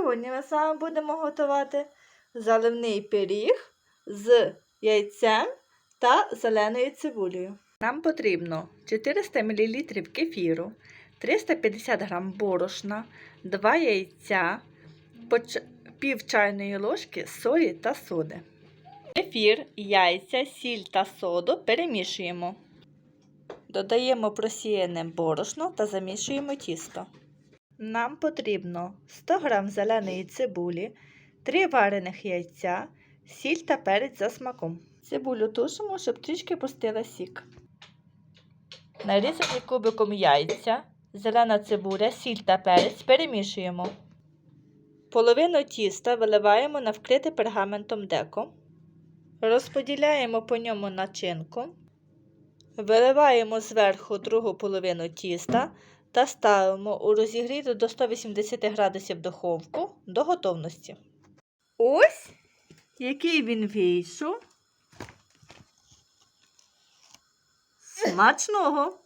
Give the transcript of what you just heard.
Сьогодні ми з вами будемо готувати заливний пиріг з яйцем та зеленою цибулею. Нам потрібно 400 мл кефіру, 350 г борошна, 2 яйця, пів чайної ложки солі та соди. Кефір, яйця, сіль та соду перемішуємо. Додаємо просіяне борошно та замішуємо тісто. Нам потрібно 100 г зеленої цибулі, 3 варених яйця, сіль та перець за смаком. Цибулю тушимо, щоб трішки пустила сік. Нарізані кубиком яйця, зелена цибуля, сіль та перець перемішуємо. Половину тіста виливаємо на вкрите пергаментом деко. Розподіляємо по ньому начинку. Виливаємо зверху другу половину тіста та ставимо у розігріту до 180 градусів духовку до готовності. Ось який він вийшов. Смачного!